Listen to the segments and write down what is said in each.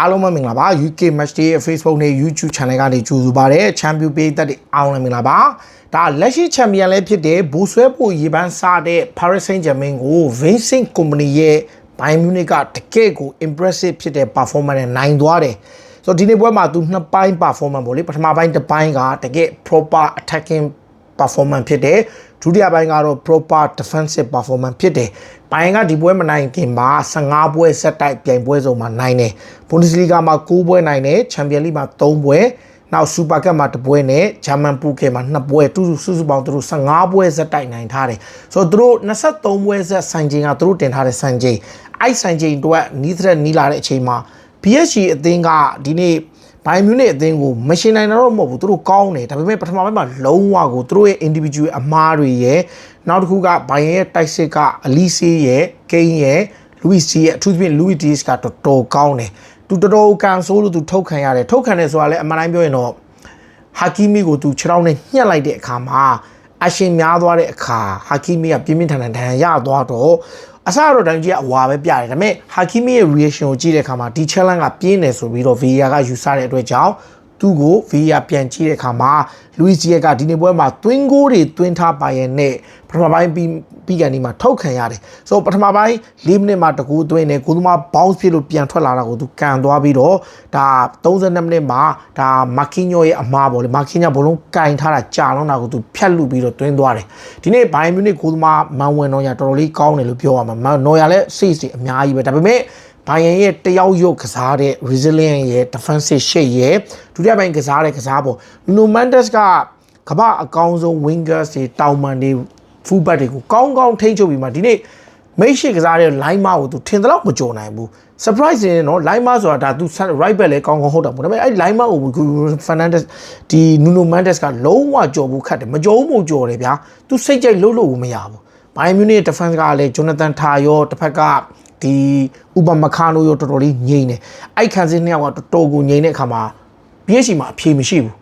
အားလုံးပဲမင်္ဂလာပါ UK Match Day ရဲ့ Facebook နဲ့ YouTube Channel ကနေကြိုဆိုပါရစေချန်ပီယံပေးသက်တွေအားလုံးလည်းမင်္ဂလာပါဒါလက်ရှိချန်ပီယံလည်းဖြစ်တဲ့ဘူဆွဲဖို့ရေပန်းစားတဲ့ Paris Saint-Germain ကို Vincent Company ရဲ့ Bayern Munich ကတကယ့်ကို impressive ဖြစ်တဲ့ performance နဲ့နိုင်သွားတယ်ဆိုတော့ဒီနေ့ပွဲမှာသူနှစ်ပိုင်း performance ပေါ့လေပထမပိုင်းတစ်ပိုင်းကတကယ့် proper attacking performance ဖြစ်တယ် ဒုတိယပိုင်းကတော့ proper defensive performance ဖြစ်တယ်။ပိုင်းကဒီပွဲမနိုင်ခင်မှာ15ပွဲဆက်တိုက်ပြိုင်ပွဲစုံမှာနိုင်တယ်။ Bundesliga မှာ9ပွဲနိုင်တယ်။ Champions League မှာ3ပွဲနောက် Super Cup မှာ1ပွဲနဲ့ German Poker မှာ2ပွဲတူစုစုပေါင်းသူတို့15ပွဲဆက်တိုက်နိုင်ထားတယ်။ဆိုတော့သူတို့23ပွဲဆက်ဆိုင်ချိန်ကသူတို့တင်ထားတဲ့ဆိုင်ချိန်အဲ့ဆိုင်ချိန်တော့နီးတဲ့နီးလာတဲ့အချိန်မှာ PSG အသင်းကဒီနေ့ ဘိုင်မြူနစ်အသင်းကိုမရှင်နိုင်တော့မဟုတ်ဘူးသူတို့ကောင်းတယ်ဒါပေမဲ့ပထမပိုင်းမှာလုံးဝကိုသူတို့ရဲ့ individual အမားတွေရဲ့နောက်တစ်ခုကဘိုင်ရဲ့တိုက်စစ်ကအလီစီရဲ့ကိန်းရဲ့လူဝီစီရဲ့အထူးသဖြင့်လူဝီဒီစ်ကတော်တော်ကောင်းတယ်သူတော်တော်ကန်ဆိုးလို့သူထုတ်ခံရတယ်ထုတ်ခံတယ်ဆိုတာလည်းအမှန်တိုင်းပြောရင်တော့ဟာကီမီကိုသူခြေထောက်နဲ့ညှက်လိုက်တဲ့အခါမှာအရှင်များသွားတဲ့အခါဟာကီမီကပြင်းပြင်းထန်ထန်ဒဏ်ရာရသွားတော့ အစတော့တိုင်းကြီးကအဝါပဲပြတယ်ဒါပေမဲ့ဟာကီမီရဲ့ reaction ကိုကြည့်တဲ့အခါမှာဒီ challenge ကပြင်းတယ်ဆိုပြီးတော့ VAR ကယူဆတဲ့အတွက်ကြောင့် သူ့ကို VAR ပြန်ကြည့်တဲ့အခါမှာလူဝီဂျီယက်ကဒီနေ့ပွဲမှာသွင်းဂိုးတွေသွင်းထားပါရဲ့နဲ့ပထမပိုင်းပြီးပြီးကန်ဒီမှာထုတ်ခံရတယ်ဆိုတော့ပထမပိုင်း၄မိနစ်မှာတကူသွင်းတယ်ကိုသမား bounce ဖြစ်လို့ပြန်ထွက်လာတာကိုသူကန်သွားပြီးတော့ဒါ32မိနစ်မှာဒါမာကင်းညိုရဲ့အမားပေါ့လေမာကင်းညိုဘလုံးကင်ထားတာကြာလုံးတာကိုသူဖြတ်လူပြီးတော့သွင်းသွားတယ်ဒီနေ့ဘိုင်မြူနစ်ကိုသမားမန်ဝင်တော့ရတော်တော်လေးကောင်းတယ်လို့ပြောရမှာနော်ရလည်း safe စီအများကြီးပဲဒါပေမဲ့ ဘိုင်ယန်ရဲ့တယောက်ရုပ်ကစားတဲ့ resilient ရဲ့ defensive shape ရဲ့ဒုတိယပိုင်းကစားတဲ့ကစားပုံ Nuno Mendes ကကမ္ဘာအကောင်းဆုံး wingers တွေတောင်ပန်တွေ full back တွေကိုကောင်းကောင်းထိန်းချုပ်ပြီးမှဒီနေ့မိတ်ရှိကစားတဲ့ line မကိုသူထင်တယ်လို့မကြော်နိုင်ဘူး surprise နေနော် line မဆိုတာဒါသူ right back လဲကောင်းကောင်းဟုတ်တာပေါ့ဒါပေမဲ့အဲ့ line မကို Fernandez ဒီ Nuno Mendes ကလုံးဝကြော်ဘူးခတ်တယ်မကြော်ဘူးမကြော်တယ်ဗျာသူစိတ်ကြိုက်လို့လို့မရဘူး Bayern Munich defense ကလည်း Jonathan Tah ရောတစ်ဖက်က ဒီဥပမခါနိုရောတော်တော်လေးငြိမ့်တယ်အဲ့ခံစင်းနှစ်ယောက်ကတော်တော်ကိုငြိမ့်တဲ့အခါမှာ PSG မှာအဖြေမရှိဘူး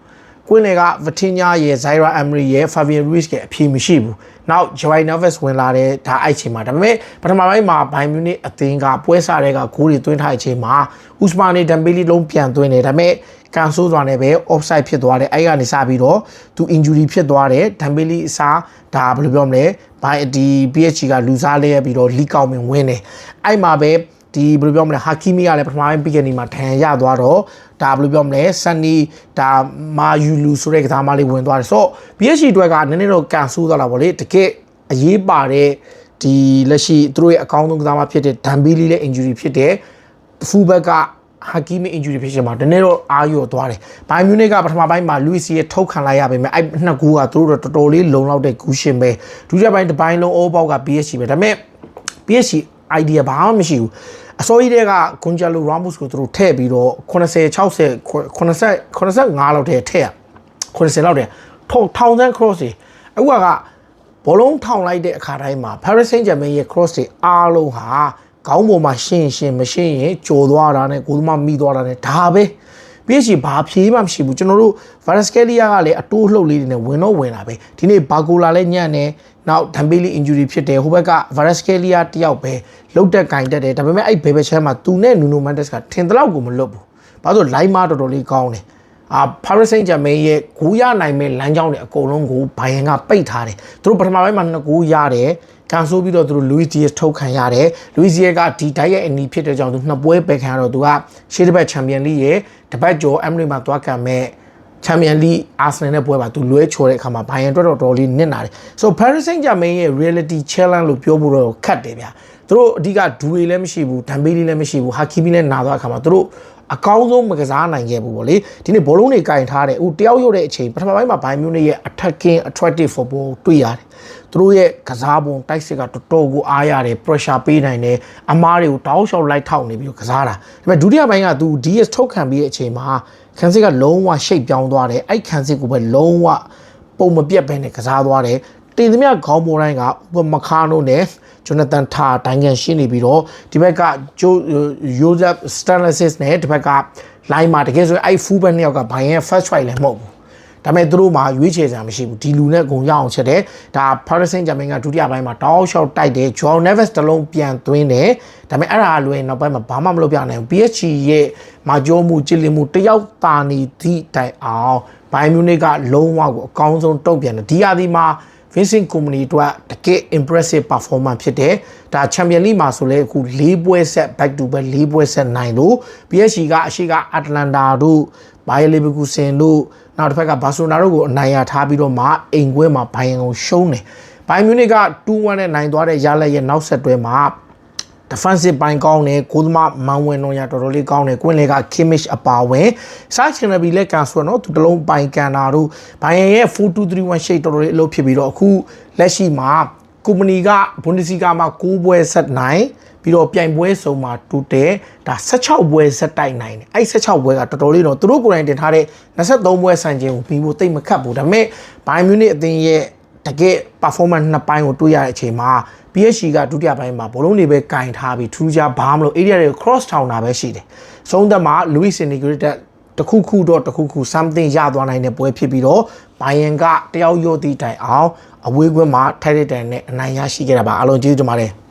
ကွင်းလေက Vitinha ရဲ့ Zaire Emery ရဲ့ Fabian Ruiz ရဲ့အဖြေမရှိဘူးနောက် Joao Neves ဝင်လာတဲ့ဒါအဲ့ချိန်မှာဒါပေမဲ့ပထမပိုင်းမှာ Bayern Munich အသင်းကပွဲစားတဲ့ကဂိုးတွေသွင်းထားတဲ့အချိန်မှာ Ousmane Dembele လုံးပြန်သွင်းတယ်ဒါပေမဲ့ ကန်ဆိုးစွာနဲ့ပဲ offside ဖြစ်သွားတယ်အဲ့ကနေစပြီးတော့သူ injury ဖြစ်သွားတယ် Dembele အစားဒါဘယ်လိုပြောမလဲဘိုင်ဒီ PSG ကလူစားလဲပြီးတော့လီကောက်မင်ဝင်းတယ်အဲ့မှာပဲဒီဘယ်လိုပြောမလဲဟာကီမီကလည်းပထမပိုင်းပြီးကနေမှာဒဏ်ရသွားတော့ဒါဘယ်လိုပြောမလဲဆန်နီဒါမာယူလူဆိုတဲ့ကစားမလေးဝင်သွားတယ်ဆိုတော့ PSG အတွက်ကနည်းနည်းတော့ကန်ဆိုးသွားတာဗောလေတကယ်အရေးပါတဲ့ဒီလက်ရှိသူတို့ရဲ့အကောင်းဆုံးကစားမဖြစ်တဲ့ဒမ်ဘီလီလည်း injury ဖြစ်တယ်ဖူဘက်က ဟာကီမီ injury ဖြစ်ရှင်မှာတနေ့တော့အာရောသွားတယ်။ဘိုင်မြူနစ်ကပထမပိုင်းမှာလူီစီရဲ့ထုတ်ခံလိုက်ရပေမဲ့အဲ့နှစ်ကူကသူတို့တော်တော်လေးလုံလောက်တဲ့ကူးရှင်ပဲ။ဒုတိယပိုင်းတစ်ပိုင်းလုံးအိုးပေါက်က PSG ပဲဒါပေမဲ့ PSG idea ဘာမှမရှိဘူး။အစိုးရတွေကဂွန်ဂျာလိုရာမို့စ်ကိုသူတို့ထည့်ပြီးတော့80 60 80 85လောက်တည်းထည့်ရ80လောက်တည်းထောင်ထောင်စန်း cross တွေအခုကဘောလုံးထောင်လိုက်တဲ့အခါတိုင်းမှာ Paris Saint-Germain ရဲ့ cross တွေအားလုံးဟာ ခေါင်းပေါ်မှာရှင်းရှင်းမရှင်းရင်ကြော်သွားတာနဲ့ကိုယ်သမားမိသွားတာနဲ့ဒါပဲ PSG ဘာဖြေးမှမရှိဘူးကျွန်တော်တို့ Varaskelia ကလည်းအတိုးလှုပ်လေးတွေနဲ့ဝင်တော့ဝင်လာပဲဒီနေ့ဘာကိုလာလည်းညံ့နေနောက် Dembele injury ဖြစ်တယ်ဟိုဘက်က Varaskelia တယောက်ပဲလှုပ်တက်ကင်တက်တယ်ဒါပေမဲ့အဲ့ဘယ်ဘက်ချမ်းမှာသူနဲ့ Nuno Mendes ကထင်တဲ့လောက်ကိုမလွတ်ဘူးဘာလို့လိုင်းမာတော်တော်လေးကောင်းတယ် အာ Paris Saint-Germain ရဲ့ဂိုးရနိုင်မဲ့လမ်းကြောင်းတွေအကုန်လုံးကိုဘိုင်ယန်ကပိတ်ထားတယ်သူတို့ပထမပိုင်းမှာနှစ်ဂိုးရတယ်ကန်ဆိုးပြီးတော့သူတို့ Luis Diaz ထုတ်ခံရတယ် Luis Diaz ကဒီတိုက်ရဲ့အနီးဖြစ်တဲ့ကြောင့်သူနှစ်ပွဲပယ်ခံရတော့သူကရှေ့တစ်ပတ်ချန်ပီယံလိရဲ့တစ်ပတ်ကျော် Emirates မှာသွားကန်မဲ့ချန်ပီယံလိအာဆနယ်နဲ့ပွဲမှာသူလွဲချော်တဲ့အခါမှာဘိုင်ယန်အတွက်တော့တော်လေးနစ်နာတယ်ဆိုတော့ Paris Saint-Germain ရဲ့ reality challenge လို့ပြောဖို့တော့ခက်တယ်ဗျာသူတို့အဓိကဒူရီလည်းမရှိဘူးဒမ်ဘေးလီလည်းမရှိဘူးဟာကီမီလည်းနာသွားအခါမှာသူတို့ အကောင်းဆုံးမကစားနိုင်ခဲ့ဘူးဗောလေဒီနေ့ဘောလုံးတွေကင်ထားတယ်ဦးတယောက်ရုပ်တဲ့အချိန်ပထမပိုင်းမှာဘိုင်မြူနစ်ရဲ့ attacking attractive football တွေ့ရတယ်သူတို့ရဲ့ကစားပုံတိုက်စစ်ကတော်တော်ကိုအားရတယ် pressure ပေးနိုင်တယ်အမားတွေကိုတောက်လျှောက်လိုက်ထောက်နေပြီးတော့ကစားတာဒါပေမဲ့ဒုတိယပိုင်းကသူ DS ထုတ်ခံပြီးတဲ့အချိန်မှာခန်းစစ်ကလုံးဝရှိတ်ပြောင်းသွားတယ်အဲ့ခန်းစစ်ကိုပဲလုံးဝပုံမပြတ်ပဲနဲ့ကစားသွားတယ် တင်သမျှခေါင်းပေါ်တိုင်းကဥပမခါနိုနဲ့ဂျိုနသန်ထာဒိုင်ကန်ရှင်းနေပြီးတော့ဒီဘက်ကဂျိုယိုဇက်စတန်လက်စစ်နဲ့ဒီဘက်ကလိုင်းမှာတကယ်ဆိုရင်အဲ့ဖူးဘက်နှစ်ယောက်ကဘိုင်ရဲ့ first try လည်းမဟုတ်ဘူးဒါပေမဲ့သူတို့မှာရွေးချယ်စရာမရှိဘူးဒီလူနဲ့ဂုံရအောင်ချက်တယ်ဒါ Paris Saint-Germain ကဒုတိယပိုင်းမှာတောက်လျှောက်တိုက်တယ် Joao Neves တလုံးပြန်သွင်းတယ်ဒါပေမဲ့အဲ့ဒါလွယ်နောက်ပိုင်းမှာဘာမှမလုပ်ပြနိုင်ဘူး PSG ရဲ့မာကြောမှုကြည်လင်မှုတယောက်တာနေသည့်တိုင်အောင်ဘိုင်မြူနစ်ကလုံးဝကိုအကောင်းဆုံးတုံ့ပြန်တယ်ဒီအသီးမှာ Vincent Company တို့ကတကယ် impressive performance ဖြစ်တယ်ဒါ Champion League မှာဆိုလဲအခု၄ပွဲဆက် back to back ၄ပွဲဆက်နိုင်လို့ PSG ကအရှိက Atlanta တို့ Bayer Leverkusen တို့နောက်တစ်ဖက်က Barcelona တို့ကိုအနိုင်ရထားပြီးတော့မှအိမ်ကွဲမှာဘိုင်ယန်ကိုရှုံးတယ်ဘိုင်မြူနစ်က2-1နဲ့နိုင်သွားတဲ့ရလက်ရဲ့နောက်ဆက်တွဲမှာ defensive ပိုင်းကောင်းတယ်ကိုသမားမန်ဝင်တော့ရတော်တော်လေးကောင်းတယ်ကွင်းလေက Kimmich အပါဝင်စားချင်တယ်ဘီလက်ကန်ဆိုတော့သူတလုံးပိုင်ကန်တာတို့ဘိုင်ယန်ရဲ့4231 shade တော်တော်လေးအလုပ်ဖြစ်ပြီးတော့အခုလက်ရှိမှာကုမ္ပဏီကဘွန်ဒစီကာမှာ6ပွဲဆက်နိုင်ပြီးတော့ပြိုင်ပွဲစုံမှာတူတယ်ဒါ16ပွဲဆက်တိုက်နိုင်တယ်အဲ့16ပွဲကတော်တော်လေးတော့သူတို့ကိုယ်တိုင်တင်ထားတဲ့23ပွဲဆန်ခြင်းကိုပြီးဖို့တိတ်မခတ်ဘူးဒါပေမဲ့ဘိုင်မြူနစ်အသင်းရဲ့ တကယ် performance နှစ်ပိုင်းကိုတွေ့ရတဲ့အချိန်မှာ PSG ကဒုတိယပိုင်းမှာဘောလုံးတွေပဲကင်ထားပြီးထူးခြားဘာမလို့ area တွေ cross town တာပဲရှိတယ်။ဆုံးသက်မှာ Luis Enrique တက်တခုခုတော့တခုခု something ရသွားနိုင်တဲ့ပွဲဖြစ်ပြီးတော့ဘိုင်ယန်ကတယောက်ရော့သည့်တိုင်အောင်အဝေးကွင်းမှာထိုက်တဲ့တိုင်နဲ့အနိုင်ရရှိခဲ့တာပါအားလုံးကျေးဇူးတင်ပါတယ်။